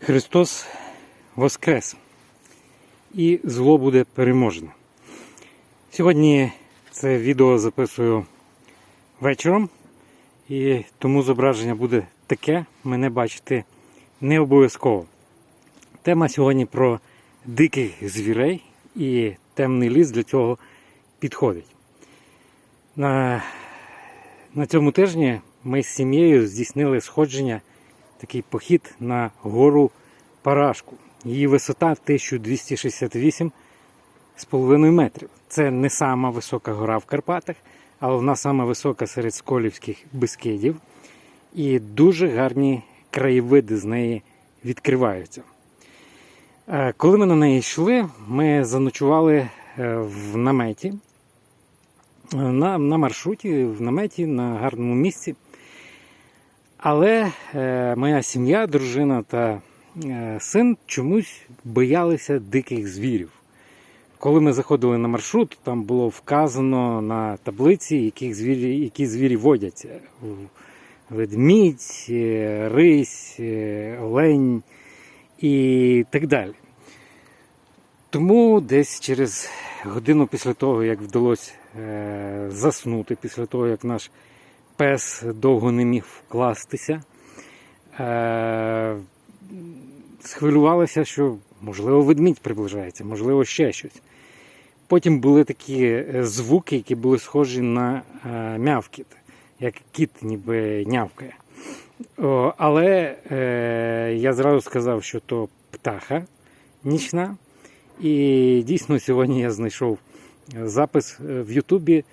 Христос Воскрес і зло буде переможено. Сьогодні це відео записую вечором, і тому зображення буде таке, мене бачити не обов'язково. Тема сьогодні про диких звірей і темний ліс для цього підходить. На, на цьому тижні ми з сім'єю здійснили сходження, такий похід на гору Парашку. Її висота 1268,5 метрів. Це не сама висока гора в Карпатах, але вона сама висока серед Сколівських Бескидів. І дуже гарні краєвиди з неї відкриваються. Е, Коли ми на неї йшли, ми заночували е, в наметі, е, на, на маршруті, в наметі на гарному місці. Але е, моя сім'я, дружина та е, син чомусь боялися диких звірів. Коли ми заходили на маршрут, там було вказано на таблиці, яких звірі, які звірі водяться. Ведмідь, е, рись, е, олень і так далі. Тому десь через годину після того, як вдалося заснути, після того, як наш пес довго не міг вкластися, е, схвилювалися, що можливо ведмідь приближається, можливо, ще щось. Потім були такі е, звуки, які були схожі на е, мявкіт, як кіт ніби нявкає. О, але е, я зразу сказав, що то птаха нічна. І дійсно сьогодні я знайшов запис е, в Ютубі,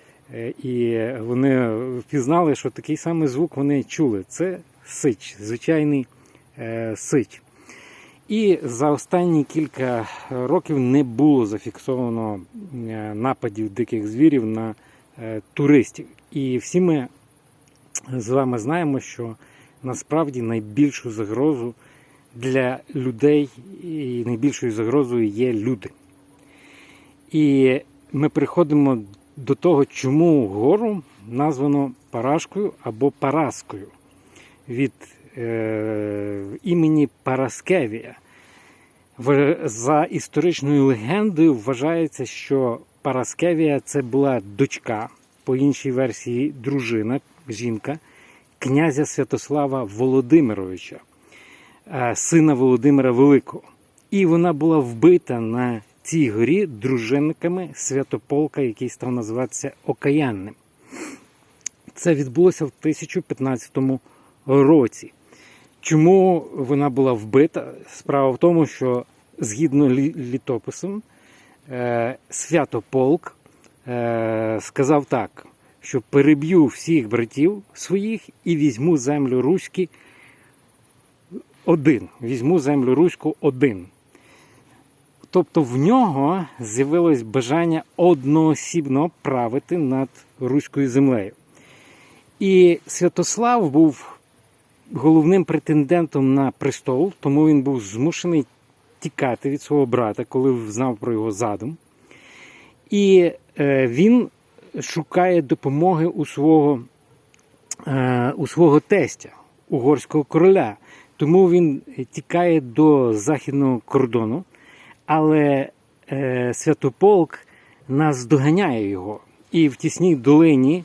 і вони впізнали, що такий самий звук вони чули. Це сич, звичайний е, сич. І за останні кілька років не було зафіксовано е, нападів диких звірів на е, туристів. І всі ми з вами знаємо, що насправді найбільшу загрозу для людей і найбільшою загрозою є люди. І ми приходимо до того, чому гору названо Парашкою або Параскою від е, імені Параскевія. За історичною легендою вважається, що Параскевія це була дочка, по іншій версії дружина, жінка князя Святослава Володимировича, е, сина Володимира Великого. І вона була вбита на цій горі дружинниками Святополка, який став називатися Окаянним. Це відбулося в 1015 році. Чому вона була вбита? Справа в тому, що згідно лі- літописом, е, Святополк е, сказав так, що переб'ю всіх братів своїх і візьму землю Руську один. Візьму землю Руську один. Тобто в нього з'явилось бажання одноосібно правити над руською землею. І Святослав був головним претендентом на престол, тому він був змушений тікати від свого брата, коли знав про його задум. І е, він шукає допомоги у свого, е, у свого тестя, угорського короля. Тому він тікає до західного кордону, але е, Святополк наздоганяє його. І в тісній долині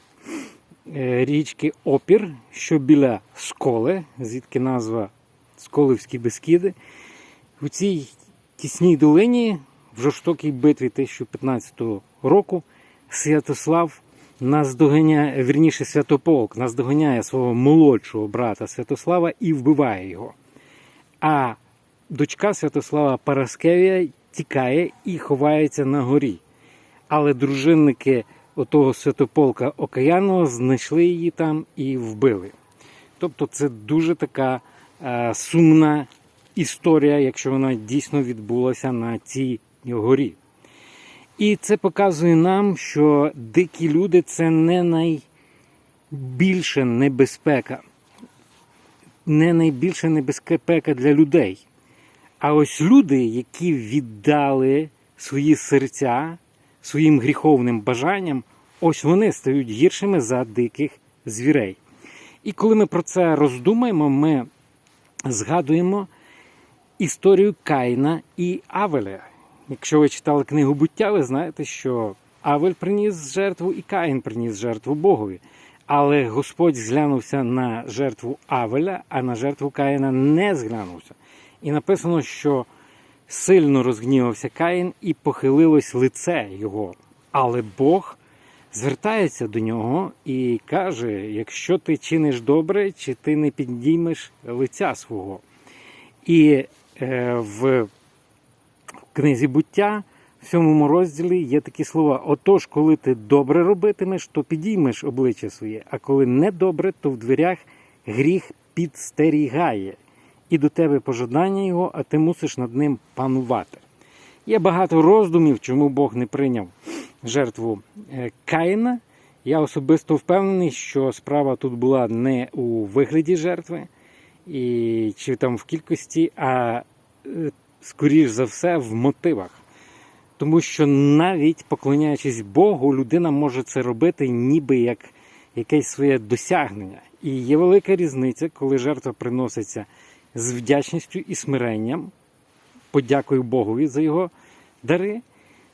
е, річки Опір, що біля Сколи, звідки назва Сколівські Бескіди, у цій тісній долині в жорстокій битві 1015 року Святослав наздоганяє, вірніше Святополк наздоганяє свого молодшого брата Святослава і вбиває його. А дочка Святослава Параскевія тікає і ховається на горі. Але дружинники отого Святополка Окаянного знайшли її там і вбили. Тобто це дуже така е, сумна історія, якщо вона дійсно відбулася на цій горі. І це показує нам, що дикі люди це не найбільша небезпека, не найбільша небезпека для людей. А ось люди, які віддали свої серця своїм гріховним бажанням, ось вони стають гіршими за диких звірей. І коли ми про це роздумаємо, ми згадуємо історію Каїна і Авеля. Якщо ви читали книгу буття, ви знаєте, що Авель приніс жертву і Каїн приніс жертву Богові. Але Господь зглянувся на жертву Авеля, а на жертву Каїна не зглянувся. І написано, що сильно розгнівався Каїн і похилилось лице його. Але Бог звертається до нього і каже: якщо ти чиниш добре, чи ти не підіймеш лиця свого. І е, в книзі буття в сьомому розділі є такі слова: Отож, коли ти добре робитимеш, то підіймеш обличчя своє, а коли не добре, то в дверях гріх підстерігає, і до тебе пожадання його, а ти мусиш над ним панувати. Є багато роздумів, чому Бог не прийняв жертву е, Каїна. Я особисто впевнений, що справа тут була не у вигляді жертви і чи там в кількості, а е, скоріш за все в мотивах. Тому що навіть поклоняючись Богу, людина може це робити ніби як якесь своє досягнення. І є велика різниця, коли жертва приноситься з вдячністю і смиренням, подякою Богові за його дари,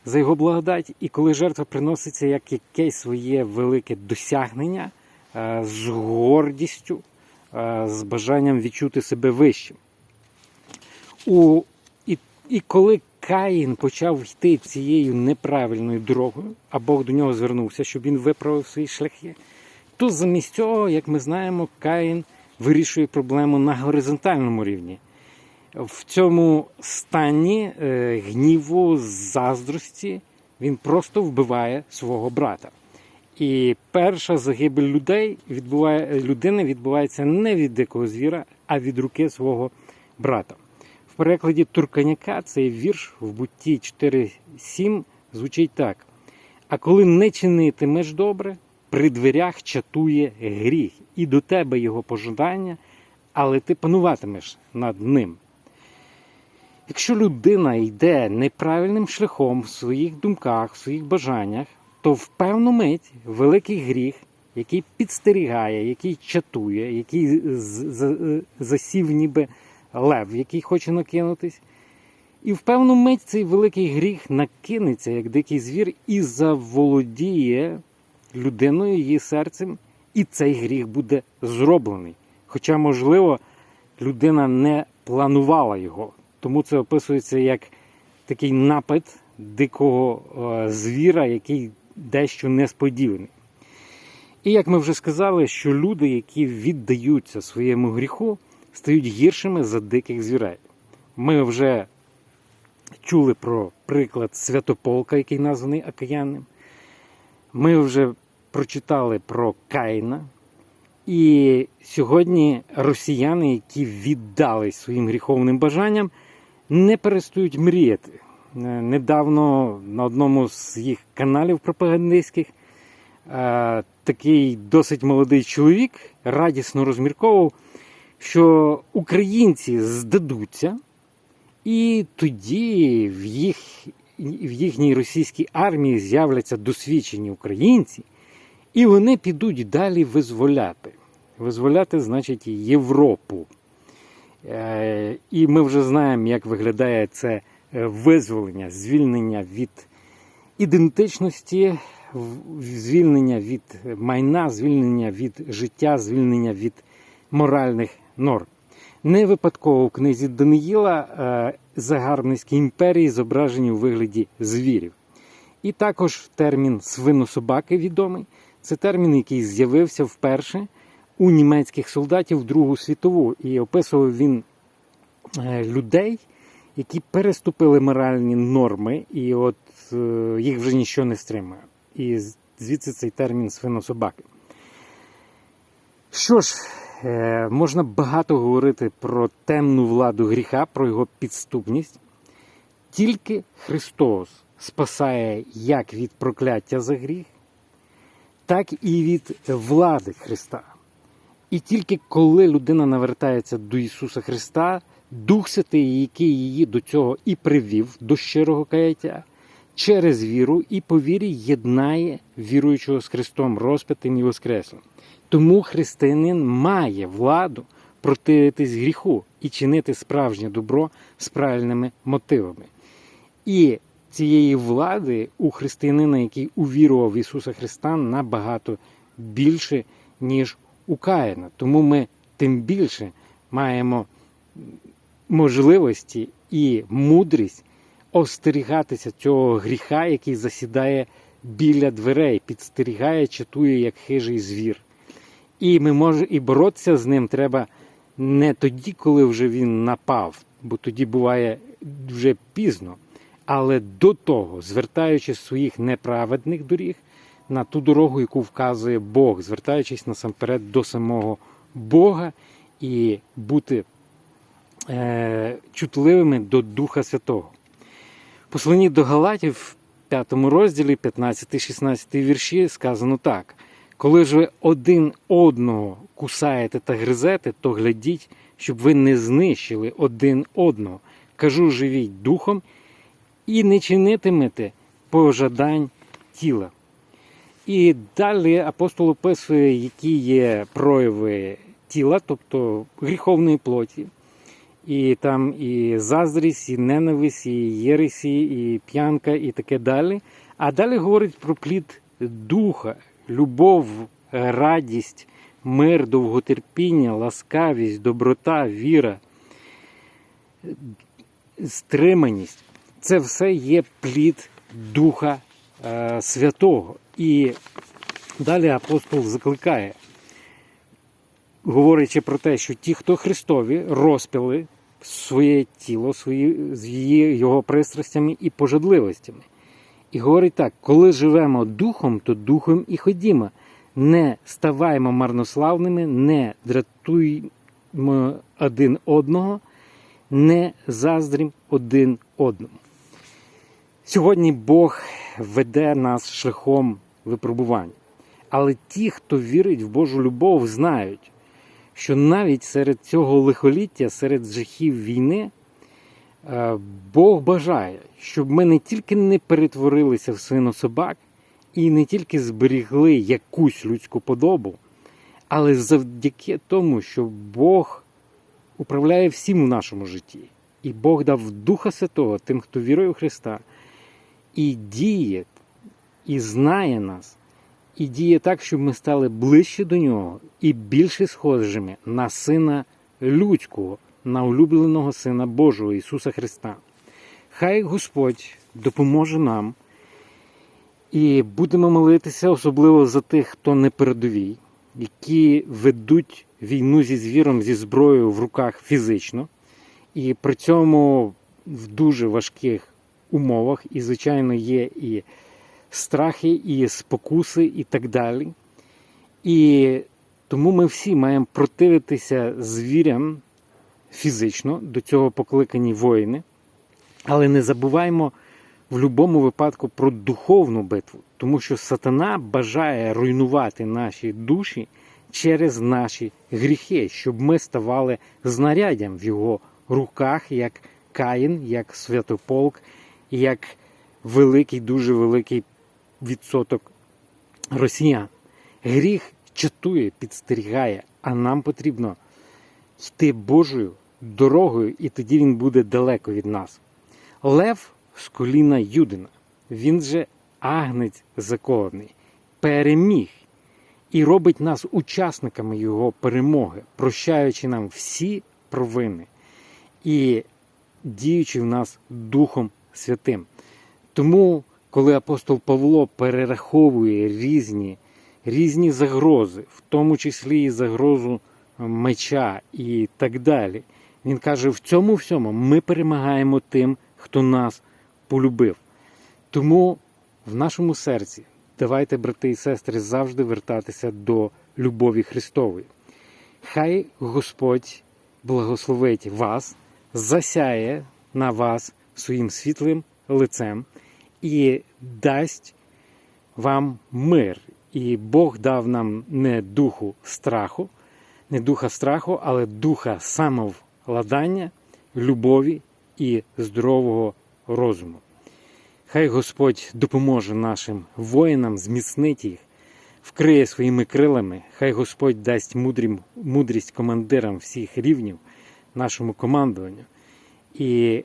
за його благодать, і коли жертва приноситься як якесь своє велике досягнення е, з гордістю, е, з бажанням відчути себе вищим. У, і, і коли Каїн почав йти цією неправильною дорогою, а Бог до нього звернувся, щоб він виправив свої шляхи, то замість цього, як ми знаємо, Каїн вирішує проблему на горизонтальному рівні. В цьому стані е, гніву, заздрості він просто вбиває свого брата. І перша загибель людей відбуває, людини відбувається не від дикого звіра, а від руки свого брата. В перекладі Турканяка цей вірш в бутті 4.7 звучить так: А коли не чинитимеш добре, при дверях чатує гріх, і до тебе його пожадання, але ти пануватимеш над ним. Якщо людина йде неправильним шляхом в своїх думках, в своїх бажаннях, то в певну мить великий гріх, який підстерігає, який чатує, який засів ніби лев, який хоче накинутись. І в певну мить цей великий гріх накинеться, як дикий звір, і заволодіє людиною, її серцем, і цей гріх буде зроблений. Хоча, можливо, людина не планувала його. Тому це описується як такий напад дикого е, звіра, який дещо несподіваний. І як ми вже сказали, що люди, які віддаються своєму гріху, стають гіршими за диких звірей. Ми вже чули про приклад Святополка, який названий Акаянним. Ми вже прочитали про Каїна. І сьогодні росіяни, які віддались своїм гріховним бажанням, не перестають мріяти. Е, Недавно на одному з їх каналів пропагандистських е, такий досить молодий чоловік радісно розмірковував, що українці здадуться, і тоді в, їх, в їхній російській армії з'являться досвідчені українці, і вони підуть далі визволяти. Визволяти значить Європу. Е, І ми вже знаємо, як виглядає це визволення, звільнення від ідентичності, звільнення від майна, звільнення від життя, звільнення від моральних норм. Не випадково в книзі Даниїла е, загарбницькі імперії зображені у вигляді звірів. І також термін свинособаки відомий. Це термін, який з'явився вперше у німецьких солдатів Другу світову. І описував він е, людей, які переступили моральні норми, і от е, їх вже нічого не стримує. І звідси цей термін свинособаки. Що ж, е, можна багато говорити про темну владу гріха, про його підступність. Тільки Христос спасає як від прокляття за гріх, так і від влади Христа. І тільки коли людина навертається до Ісуса Христа, Дух Святий, який її до цього і привів до щирого каяття, через віру і по вірі єднає віруючого з Христом, розпитим і воскреслим. Тому християнин має владу противитись гріху і чинити справжнє добро з правильними мотивами. І цієї влади у християнина, який увірував в Ісуса Христа, набагато більше, ніж у Каїна. Тому ми тим більше маємо можливості і мудрість остерігатися цього гріха, який засідає біля дверей, підстерігає, чатує як хижий звір. І ми може, і боротися з ним треба не тоді, коли вже він напав, бо тоді буває вже пізно, але до того, звертаючись з своїх неправедних доріг на ту дорогу, яку вказує Бог, звертаючись насамперед до самого Бога і бути е, чутливими до Духа Святого. Послані до Галатів в 5 розділі, 15-16 вірші, сказано так: коли ж ви один одного кусаєте та гризете, то глядіть, щоб ви не знищили один одного. Кажу, живіть духом і не чинитимете пожадань тіла. І далі апостол описує, які є прояви тіла, тобто гріховної плоті. І там і заздрість, і ненависть, і єресі, і п'янка, і таке далі. А далі говорить про плід духа, любов, радість, мир, довготерпіння, ласкавість, доброта, віра, стриманість. Це все є плід Духа е, Святого. І далі апостол закликає, говорячи про те, що ті, хто Христові, розпіли своє тіло, свої, з її, його пристрастями і пожадливостями. І говорить так: коли живемо духом, то духом і ходімо. Не ставаймо марнославними, не дратуймо один одного, не заздрім один одному. Сьогодні Бог веде нас шляхом випробувань. Але ті, хто вірить в Божу любов, знають, що навіть серед цього лихоліття, серед жахів війни, е, Бог бажає, щоб ми не тільки не перетворилися в свинособак і не тільки зберігли якусь людську подобу, але завдяки тому, що Бог управляє всім у нашому житті. І Бог дав Духа Святого тим, хто вірує в Христа, і діє, і знає нас, і діє так, щоб ми стали ближче до нього і більше схожими на Сина Людського, на улюбленого Сина Божого Ісуса Христа. Хай Господь допоможе нам і будемо молитися, особливо за тих, хто не передовій, які ведуть війну зі звіром зі зброєю в руках фізично, і при цьому в дуже важких умовах, і, звичайно, є і страхи, і спокуси, і так далі. І тому ми всі маємо противитися звірям фізично, до цього покликані воїни, але не забуваємо в будь-якому випадку про духовну битву, тому що сатана бажає руйнувати наші душі через наші гріхи, щоб ми ставали знаряддям в його руках, як Каїн, як Святополк, як великий, дуже великий відсоток росіян. Гріх чатує, підстерігає, а нам потрібно йти Божою дорогою, і тоді він буде далеко від нас. Лев з коліна Юдина, він же агнець закований, переміг і робить нас учасниками його перемоги, прощаючи нам всі провини і діючи в нас Духом Святим. Тому, коли апостол Павло перераховує різні різні загрози, в тому числі і загрозу меча і так далі, він каже: в цьому всьому ми перемагаємо тим, хто нас полюбив. Тому в нашому серці давайте, брати і сестри, завжди вертатися до любові Христової. Хай Господь благословить вас, засяє на вас своїм світлим лицем і дасть вам мир. І Бог дав нам не духу страху, не духа страху, але духа самовладання, любові і здорового розуму. Хай Господь допоможе нашим воїнам, зміцнить їх, вкриє своїми крилами, хай Господь дасть мудрім, мудрість командирам всіх рівнів нашому командуванню. І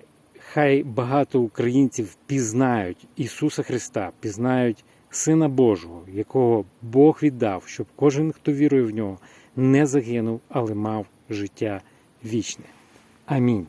хай багато українців пізнають Ісуса Христа, пізнають Сина Божого, якого Бог віддав, щоб кожен, хто вірує в нього, не загинув, але мав життя вічне. Амінь.